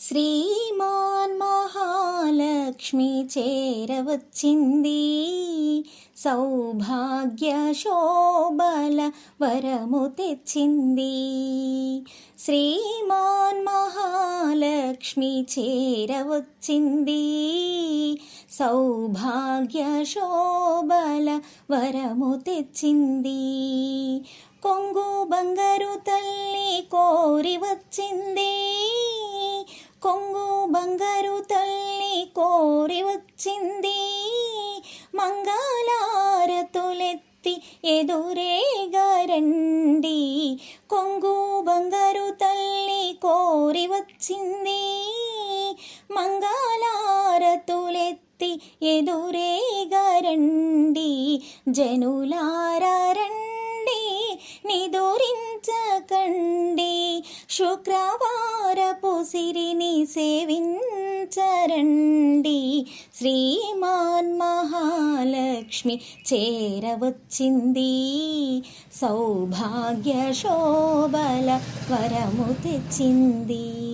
శ్రీమాన్ మహాలక్ష్మి చేరవచ్చింది. సౌభాగ్య శోభల వరము తెచ్చింది. శ్రీమాన్ మహాలక్ష్మి చేరవచ్చింది. సౌభాగ్య శోభల వరము తెచ్చింది. కొంగు బంగారు తల్లి కోరి వచ్చింది. బంగారు తల్లి కోరి వచ్చింది. మంగళారతులెత్తి ఎదురేగారండి కొంగు బంగారు తల్లి కోరి వచ్చింది. మంగళారతులెత్తి ఎదురేగారండి జనులారా రండి నిదురించకండి. శుక్రవారపు సిరిని సేవించరండి. శ్రీమాన్ మహాలక్ష్మి చేరవచ్చింది. సౌభాగ్య శోభల వరము తెచ్చింది.